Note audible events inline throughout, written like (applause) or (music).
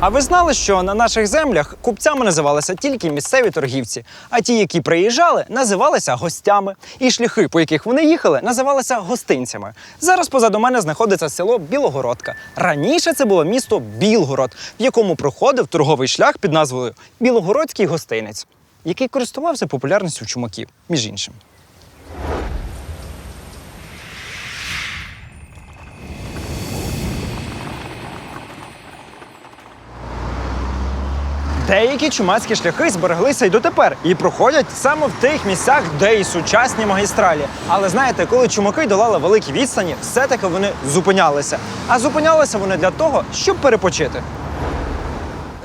А ви знали, що на наших землях купцями називалися тільки місцеві торгівці, а ті, які приїжджали, називалися гостями, і шляхи, по яких вони їхали, називалися гостинцями. Зараз позаду мене знаходиться село Білогородка. Раніше це було місто Білгород, в якому проходив торговий шлях під назвою Білогородський гостинець, який користувався популярністю чумаків, між іншим. Деякі чумацькі шляхи збереглися й дотепер і проходять саме в тих місцях, де і сучасні магістралі. Але знаєте, коли чумаки долали великі відстані, все-таки вони зупинялися. А зупинялися вони для того, щоб перепочити.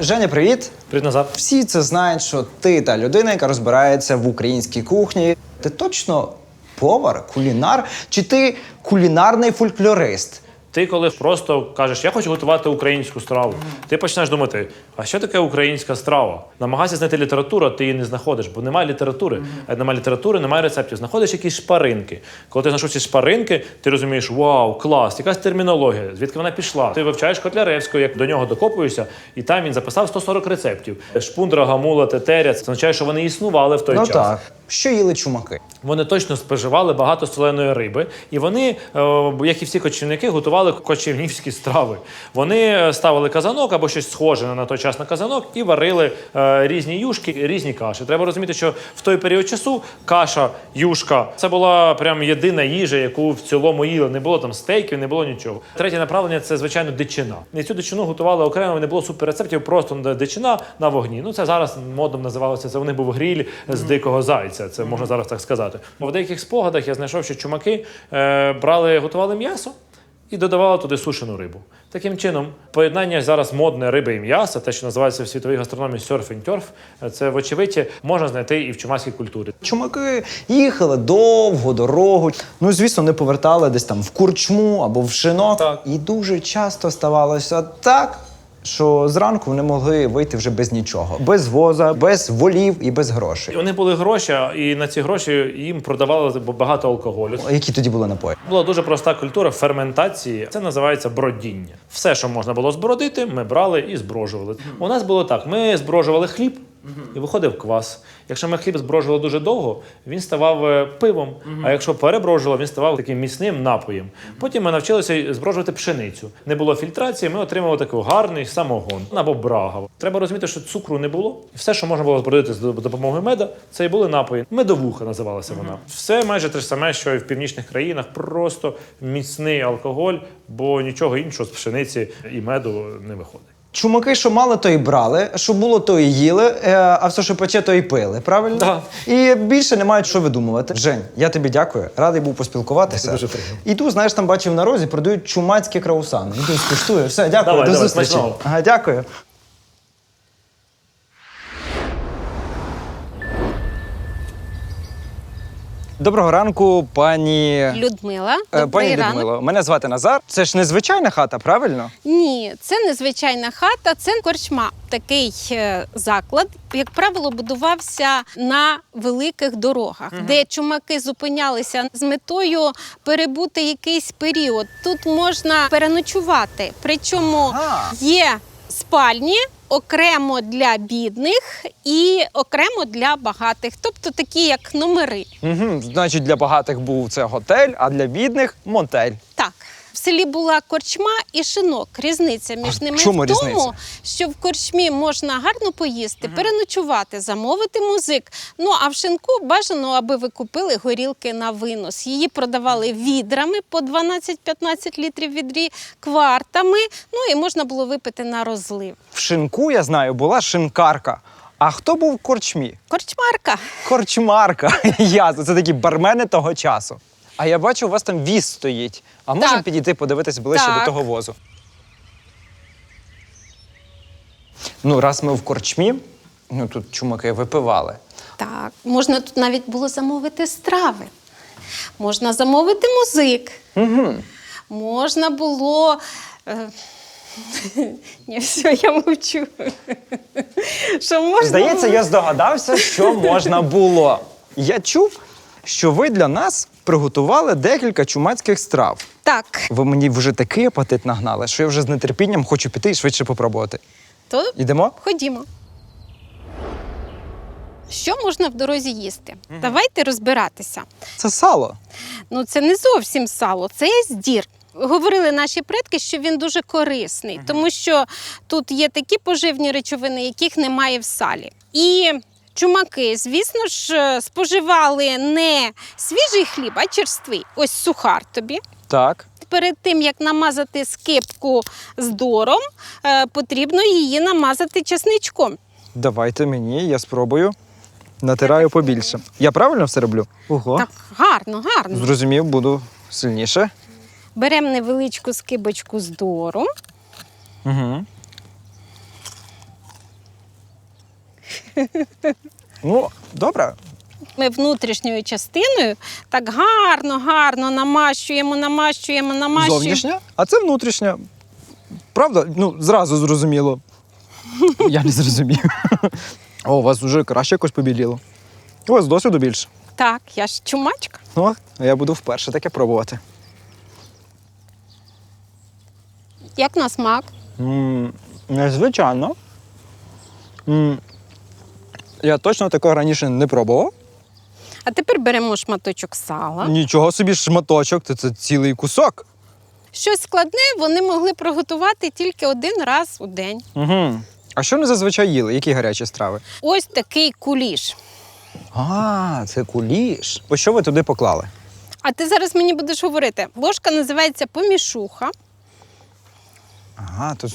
Женя, привіт. Привіт назад. Всі це знають, що ти та людина, яка розбирається в українській кухні. Ти точно повар, кулінар, чи ти кулінарний фольклорист? Ти коли просто кажеш, я хочу готувати українську страву, ти починаєш думати, а що таке українська страва? Намагайся знайти літературу, а ти її не знаходиш, бо немає літератури. А немає літератури, немає рецептів. Знаходиш якісь шпаринки. Коли ти знайшов ці шпаринки, ти розумієш, вау, клас, якась термінологія, звідки вона пішла. Ти вивчаєш Котляревського, як до нього докопуєшся, і там він записав 140 рецептів. Шпундра, гамула, тетеря. Це означає, що вони існували в той ну час. так. Що їли чумаки? Вони точно споживали багато соленої риби, і вони, е, як і всі кочівники, готували кочівнівські страви. Вони е, ставили казанок або щось схоже на той час на казанок і варили е, різні юшки, різні каші. Треба розуміти, що в той період часу каша, юшка це була прям єдина їжа, яку в цілому їли. Не було там стейків, не було нічого. Третє направлення це звичайно дичина. І цю дичину готували окремо, не було суперрецептів, просто дичина на вогні. Ну це зараз модно називалося. Це них був гріль з дикого зайця. Це можна зараз так сказати. Бо В деяких спогадах я знайшов, що чумаки е, брали, готували м'ясо. І додавали туди сушену рибу. Таким чином, поєднання зараз модне риби і м'яса, те, що називається в світовій гастрономії серфінг-тьорф, це вочевидь можна знайти і в чумацькій культурі. Чумаки їхали довго дорогу. Ну, звісно, не повертали десь там в курчму або в шинок. Так. І дуже часто ставалося так, що зранку вони могли вийти вже без нічого, без воза, без волів і без грошей. І Вони були гроші, і на ці гроші їм продавали багато алкоголю. Які тоді були напої? Була дуже проста культура ферментації. Це називається бродіння. Все, що можна було збродити, ми брали і зброжували. У нас було так: ми зброжували хліб. І виходив квас. Якщо ми хліб зброжували дуже довго, він ставав е, пивом. А якщо переброжували, він ставав таким міцним напоєм. Потім ми навчилися зброжувати пшеницю. Не було фільтрації, ми отримали такий гарний самогон або брага. Треба розуміти, що цукру не було. Все, що можна було збродити з допомогою меда, це і були напої. Медовуха називалася вона. Все майже те ж саме, що і в північних країнах, просто міцний алкоголь, бо нічого іншого з пшениці і меду не виходить. Чумаки, що мали, то і брали, що було, то і їли, е, а все, що пече, то і пили, правильно? Да. І більше не мають що видумувати. Жень, я тобі дякую. Радий був поспілкуватися. Дуже приємно. Іду, знаєш, там бачив на розі, продають чумацькі краусани. Він скуштує. Все, дякую, Давай, до давай, зустрічі. смачного. Ага, дякую. Доброго ранку, пані Людмила, Е, добрий пані ранок. Людмило. Мене звати Назар. Це ж незвичайна хата, правильно? Ні, це незвичайна хата, це корчма. Такий е, заклад, як правило, будувався на великих дорогах, де чумаки зупинялися з метою перебути якийсь період. Тут можна переночувати. Причому Ага. є спальні. Окремо для бідних і окремо для багатих, тобто такі як номери. Угу. Значить, для багатих був це готель, а для бідних мотель. В селі була корчма і шинок. Різниця між А ними в чому в тому, різниця? що в корчмі можна гарно поїсти, переночувати, замовити музик. Ну а в шинку бажано, аби ви купили горілки на винос. Її продавали відрами по 12-15 літрів відрі, квартами. Ну і можна було випити на розлив. В шинку, я знаю, була шинкарка. А хто був в корчмі? Корчмарка. Корчмарка. (laughs) Ясно, це такі бармени того часу. А я бачу, у вас там віз стоїть. А можемо Так. підійти подивитись ближче Так. до того возу? Ну, раз ми в корчмі, ну тут чумаки випивали. Так, можна тут навіть було замовити страви. Можна замовити музик. Угу. Можна було. е, (laughs) Ні, все, я мовчу. Що можна Здається, було- я здогадався, що можна було. Я чув, що ви для нас приготували декілька чумацьких страв. Так, Ви мені вже такий апетит нагнали, що я вже з нетерпінням хочу піти і швидше попробувати. То Ідемо? ходімо. Що можна в дорозі їсти? Давайте розбиратися. Це сало. Ну, це не зовсім сало, це здір. Говорили наші предки, що він дуже корисний, тому що тут є такі поживні речовини, яких немає в салі. І чумаки, звісно ж, е, споживали не свіжий хліб, а черствий. Ось сухар тобі. Так. Перед тим як намазати скипку з дором, е, потрібно її намазати чесничком. Давайте мені, я спробую. Натираю побільше. Я правильно все роблю? Ого. Так, гарно, гарно. Зрозумів, буду сильніше. Беремо невеличку скибочку з дору. Угу. Ну, добре. Ми внутрішньою частиною так гарно, гарно намащуємо, намащуємо, намащуємо. Зовнішня, а це внутрішня. Правда? Ну, зразу зрозуміло. (laughs) Я не зрозумів. О, у вас вже краще якось побіліло. У вас досвіду більше. Так, я ж чумачка. Ну, а я буду вперше таке пробувати. Як на смак? м незвичайно. м я точно такого раніше не пробував. А тепер беремо шматочок сала. Нічого собі шматочок, це, це цілий кусок. Щось складне вони могли приготувати тільки один раз у день. Угу. А що вони зазвичай їли? Які гарячі страви? Ось такий куліш. А, це куліш. Ось що ви туди поклали? А ти зараз мені будеш говорити. Ложка називається помішуха. Ага, то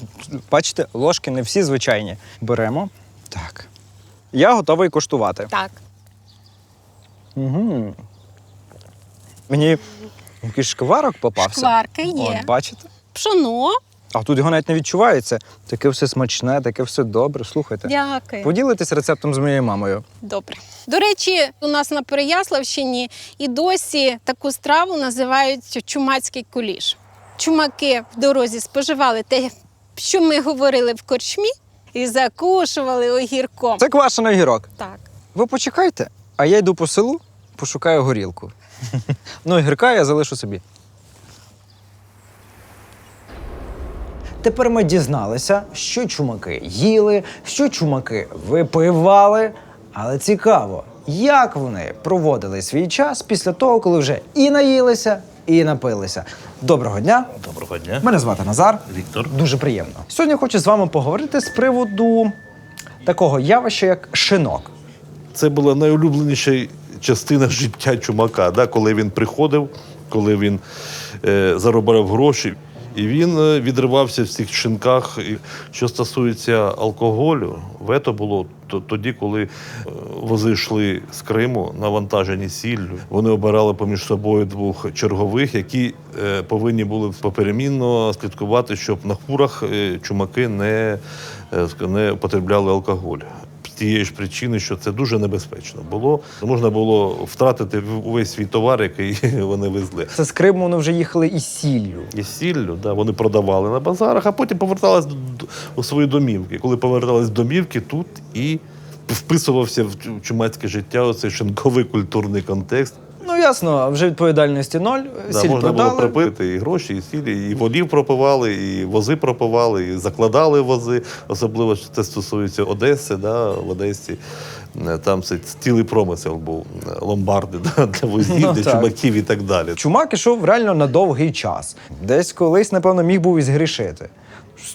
бачите, ложки не всі звичайні. Беремо. Так. Я готовий коштувати. Так. Угу. Мені якийсь шкварок попався. Шкварка є. От, бачите? Пшоно. А тут його навіть не відчувається. Таке все смачне, таке все добре. Слухайте. Дякую. Поділитесь рецептом з моєю мамою. Добре. До речі, у нас на Переяславщині і досі таку страву називають чумацький куліш. Чумаки в дорозі споживали те, що ми говорили в корчмі, і закушували огірком. Це квашений огірок. Так. Ви почекайте, а я йду по селу, пошукаю горілку. ну, гірка я залишу собі. Тепер ми дізналися, що чумаки їли, що чумаки випивали. Але цікаво, як вони проводили свій час після того, коли вже і наїлися, і напилися. Доброго дня! Доброго дня. Мене звати Назар. Віктор. Дуже приємно. Сьогодні хочу з вами поговорити з приводу такого явища, як шинок. Це була найулюбленіша частина життя чумака, да? коли він приходив, коли він е, заробляв гроші. І він е, відривався в цих шинках. І що стосується алкоголю, вето було тоді, коли е, вози йшли з Криму, навантажені сіллю. Вони обирали поміж собою двох чергових, які е, повинні були поперемінно слідкувати, щоб на фурах е, чумаки не, не потребляли алкоголь. Тієї ж причини, що це дуже небезпечно було. Можна було втратити увесь свій товар, який (laughs) вони везли. Це з Криму вони вже їхали із сіллю. І сіллю, да, вони продавали на базарах, а потім повертались до- у свої домівки. Коли повертались домівки, тут і вписувався в чумацьке життя оцей шинковий культурний контекст. Ну ясно, вже відповідальності ноль. Да, сіль можна продали. було пропити і гроші, і сілі, і волів пропивали, і вози пропивали, і закладали вози. Особливо що це стосується Одеси, да, в Одесі. е, Там це цілий промисел був, е, ломбарди (laughs) да, для (laughs) возів, Ну, для так. чумаків і так далі. Чумак ішов реально на довгий час. Десь колись, напевно, міг був і згрішити.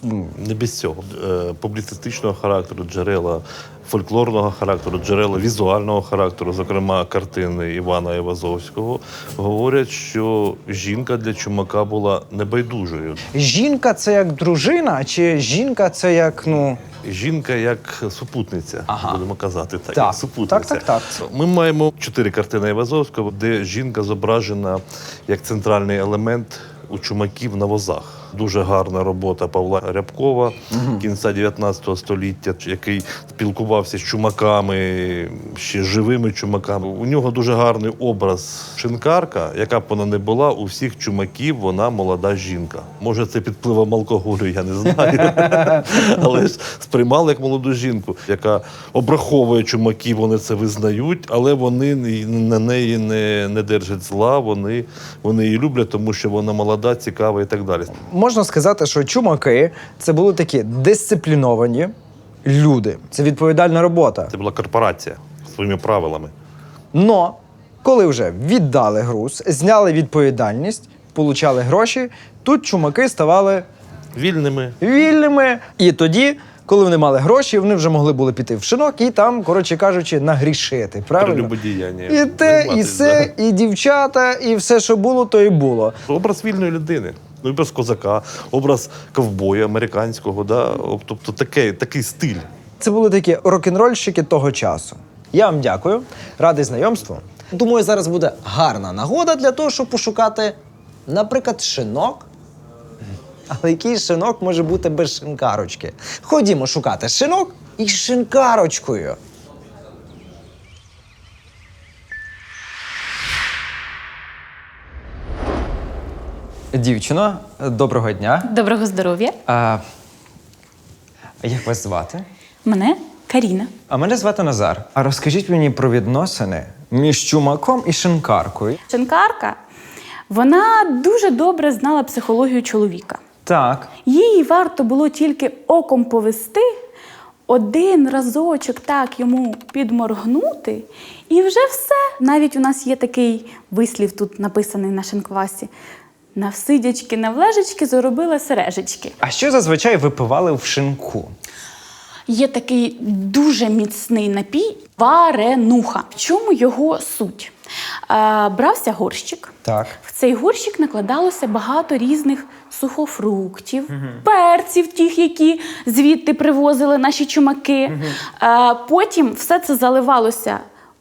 Ну, Не без цього. Е, Публіцистичного характеру, джерела фольклорного характеру, джерела візуального характеру, зокрема картини Івана Івазовського, говорять, що жінка для чумака була небайдужою. Жінка це як дружина, чи жінка це як, ну. Жінка як супутниця, Ага. будемо казати так, Так. як супутниця. Так, так, так. Ми маємо чотири картини Івазовського, де жінка зображена як центральний елемент у чумаків на возах. Дуже гарна робота Павла Рябкова кінця 19 століття, який спілкувався з чумаками, ще живими чумаками. У нього дуже гарний образ шинкарка, яка б вона не була, у всіх чумаків вона молода жінка. Може, це під впливом алкоголю, я не знаю. (laughs) Але ж сприймали як молоду жінку, яка обраховує чумаків, вони це визнають, але вони на неї не, не держать зла, вони, вони її люблять, тому що вона молода, цікава і так далі. Можна сказати, що чумаки це були такі дисципліновані люди. Це відповідальна робота. Це була корпорація своїми правилами. Но коли вже віддали груз, зняли відповідальність, получали гроші, тут чумаки ставали Вільними. вільними. І тоді, коли вони мали гроші, вони вже могли були піти в шинок і там, коротше кажучи, нагрішити. Правильно? Прелюбодіяння. І те, і Займатись, все, і дівчата, і все, що було, то і було. Образ вільної людини. Ну, образ козака, образ ковбоя американського, да? Об- тобто такий, такий стиль. Це були такі рок-н-рольщики того часу. Я вам дякую, радий знайомству. Думаю, зараз буде гарна нагода для того, щоб пошукати, наприклад, шинок. Але який шинок може бути без шинкарочки? Ходімо шукати шинок із шинкарочкою. Дівчино, доброго дня. Доброго здоров'я. А, як вас звати? Мене Каріна. А мене звати Назар. А розкажіть мені про відносини між чумаком і шинкаркою. Шинкарка. Вона дуже добре знала психологію чоловіка. Так. Їй варто було тільки оком повести, один разочок так йому підморгнути, і вже все. Навіть у нас є такий вислів тут написаний на шинквасі. Навсидячки, навлежечки заробила сережечки. А що зазвичай випивали в шинку? Є такий дуже міцний напій варенуха. В чому його суть? Е, брався горщик. Так. В цей горщик накладалося багато різних сухофруктів, перців, тих, які звідти привозили наші чумаки. Е, потім все це заливалося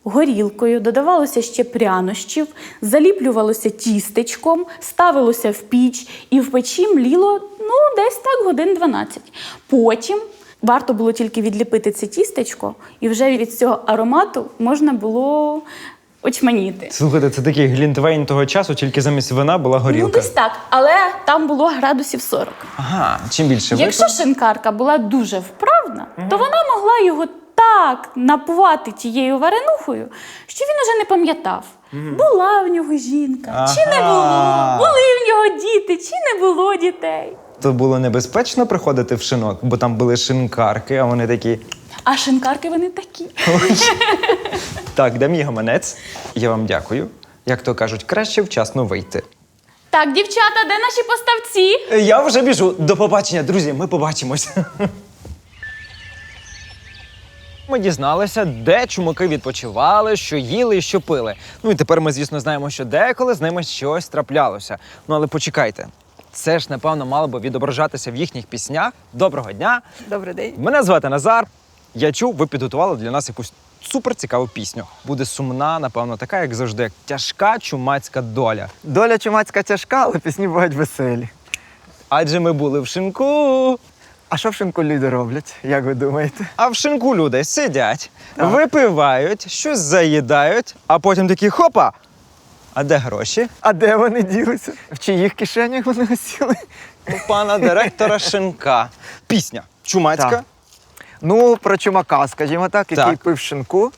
горілкою, додавалося ще прянощів, заліплювалося тістечком, ставилося в піч і в печі мліло ну, десь так годин 12. Потім варто було тільки відліпити це тістечко, і вже від цього аромату можна було очманіти. Слухайте, це такий глінтвейн того часу, тільки замість вина була Ну, десь так, але там було градусів 40. Ага, чим більше Якщо випив, шинкарка була дуже вправна, то вона могла його так напувати тією варенухою, що він уже не пам'ятав, була в нього жінка, чи не було, Ага. були в нього діти, чи не було дітей. то було небезпечно приходити в шинок, бо там були шинкарки, а вони такі. А шинкарки вони такі. (laughs) Так, де мій гаманець? Я вам дякую. Як то кажуть, краще вчасно вийти. Так, дівчата, де наші поставці? Я вже біжу. До побачення, друзі. Ми побачимось. (laughs) Ми дізналися, де чумаки відпочивали, що їли і що пили. Ну і тепер ми, звісно, знаємо, що деколи з ними щось траплялося. Ну але почекайте. Це ж, напевно, мало би відображатися в їхніх піснях. Доброго дня! Добрий день. Мене звати Назар. Я чув, ви підготували для нас якусь суперцікаву пісню. Буде сумна, напевно, така, як завжди, як тяжка чумацька доля. Доля чумацька тяжка, але пісні бувають веселі. Адже ми були в шинку. А що в шинку люди роблять, як ви думаєте? А в шинку люди сидять, випивають, щось заїдають, а потім такі хопа. А де гроші? А де вони ділися? В чиїх кишенях вони осіли? У пана директора шинка. Пісня чумацька. Так. Ну, про чумака, скажімо так, який Так. пив шинку.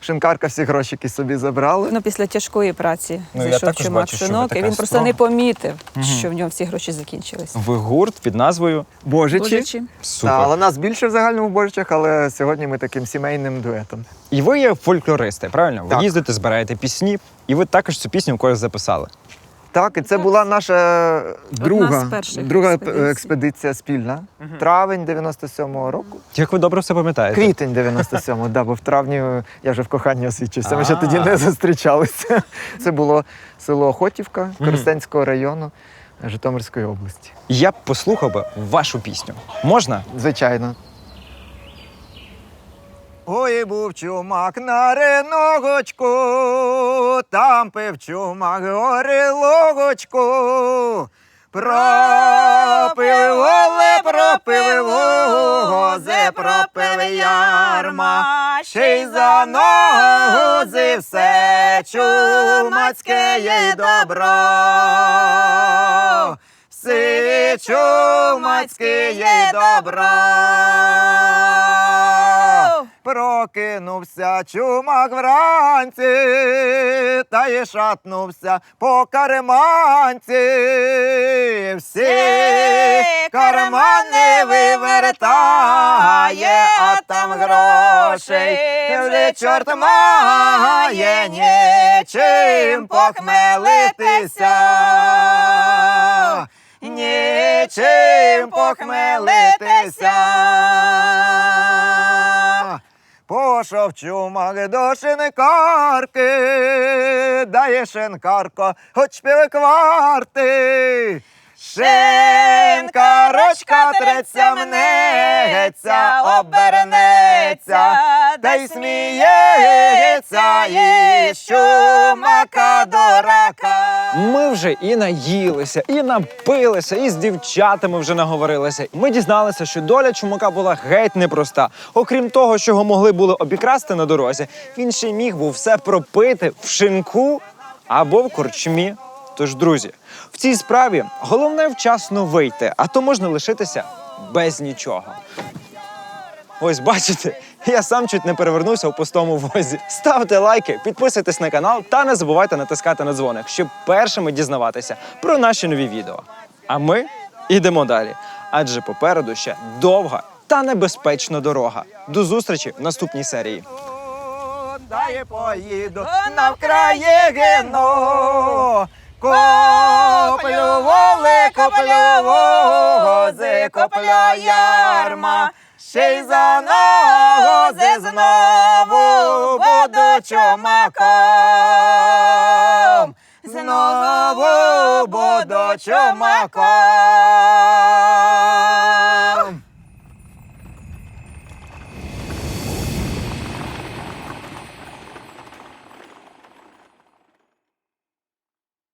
Шинкарка всі грошики собі забрала. Ну, після тяжкої праці Ну, я зайшов також чумак бачу, що ви і така він просто не помітив, що в нього всі гроші закінчились. Ви гурт під назвою Божичі. Божичі. Супер. Та, але нас більше в загальному в Божичах, але сьогодні ми таким сімейним дуетом. І ви є фольклористи, правильно? Ви Так. їздите, збираєте пісні, і ви також цю пісню в когось записали. Так, і це була наша друга, перших друга експедицій. експедиція спільна. Травень 97-го року. Як ви добре все пам'ятаєте? Квітень 97-го, да, бо в травні я вже в коханні освічився. Ми ще тоді не зустрічалися. Це було село Охотівка Коростенського району Житомирської області. Я б послухав би вашу пісню. Можна? Звичайно. Ой, був чумак на риногочку, там пив чумак горілогочку. Пропили пропили вози, пропили ярма, ще й за ногози все чумацьке є добро. Все чумацьке є добро. Прокинувся чумак вранці, та й шатнувся по карманці. Всі кармани вивертає, а там грошей вже чорт має нічим похмелитися. Нічим похмелитися. Пошов чумак до шинкарки, дає шинкарко, хоч півкварти. Шинкарочка треться мнеться, обернеться, та й сміється, і чумака до. Ми вже і наїлися, і напилися, і з дівчатами вже наговорилися. Ми дізналися, що доля чумака була геть непроста. Окрім того, що його могли були обікрасти на дорозі, він ще міг був все пропити в шинку або в корчмі. Тож, друзі, в цій справі головне вчасно вийти, а то можна лишитися без нічого. Ось бачите, я сам чуть не перевернувся у пустому возі. Ставте лайки, підписуйтесь на канал та не забувайте натискати на дзвоник, щоб першими дізнаватися про наші нові відео. А ми йдемо далі. Адже попереду ще довга та небезпечна дорога. До зустрічі в наступній серії. Дай поїду на Вкраїну. Коплю воли, коплю копля ярма. Ще й за ногози знову буду чумаком. Знову буду чумаком.